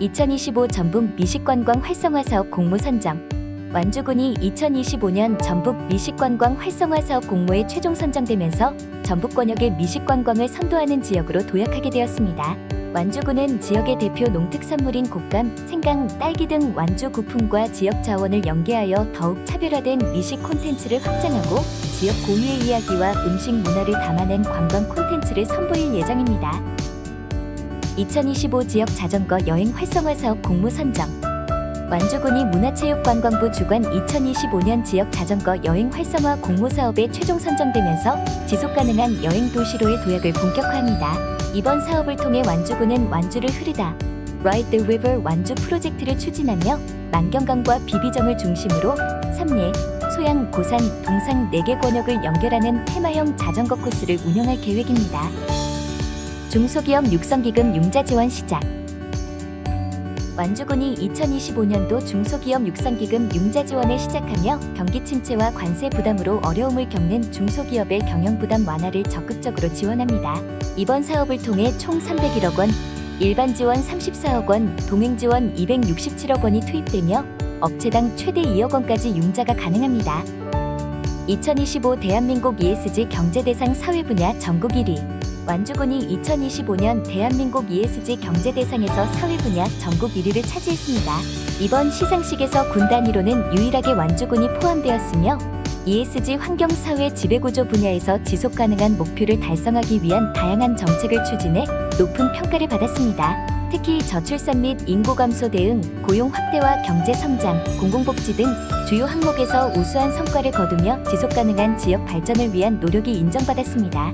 2025 전북 미식관광 활성화 사업 공모 선정. 완주군이 2025년 전북 미식관광 활성화 사업 공모에 최종 선정되면서 전북 권역의 미식관광을 선도하는 지역으로 도약하게 되었습니다. 완주군은 지역의 대표 농특산물인 곶감, 생강, 딸기 등 완주 구품과 지역 자원을 연계하여 더욱 차별화된 미식 콘텐츠를 확장하고 지역 고유의 이야기와 음식 문화를 담아낸 관광 콘텐츠를 선보일 예정입니다. 2025 지역 자전거 여행 활성화 사업 공모 선정. 완주군이 문화체육관광부 주관 2025년 지역 자전거 여행 활성화 공모 사업에 최종 선정되면서 지속 가능한 여행 도시로의 도약을 본격화합니다. 이번 사업을 통해 완주군은 완주를 흐르다 Ride the River 완주 프로젝트를 추진하며 만경강과 비비정을 중심으로 삼례, 소양, 고산, 동상 4개 권역을 연결하는 테마형 자전거 코스를 운영할 계획입니다. 중소기업 육성기금 융자 지원 시작. 완주군이 2025년도 중소기업 육성기금 융자 지원을 시작하며 경기 침체와 관세 부담으로 어려움을 겪는 중소기업의 경영 부담 완화를 적극적으로 지원합니다. 이번 사업을 통해 총 301억 원, 일반 지원 34억 원, 동행 지원 267억 원이 투입되며 업체당 최대 2억 원까지 융자가 가능합니다. 2025 대한민국 ESG 경제대상 사회 분야 전국 1위 완주군이 2025년 대한민국 ESG 경제대상에서 사회 분야 전국 1위를 차지했습니다. 이번 시상식에서 군 단위로는 유일하게 완주군이 포함되었으며 ESG 환경사회 지배구조 분야에서 지속 가능한 목표를 달성하기 위한 다양한 정책을 추진해 높은 평가를 받았습니다. 특히 저출산 및 인구 감소 대응, 고용 확대와 경제 성장, 공공복지 등 주요 항목에서 우수한 성과를 거두며 지속 가능한 지역 발전을 위한 노력이 인정받았습니다.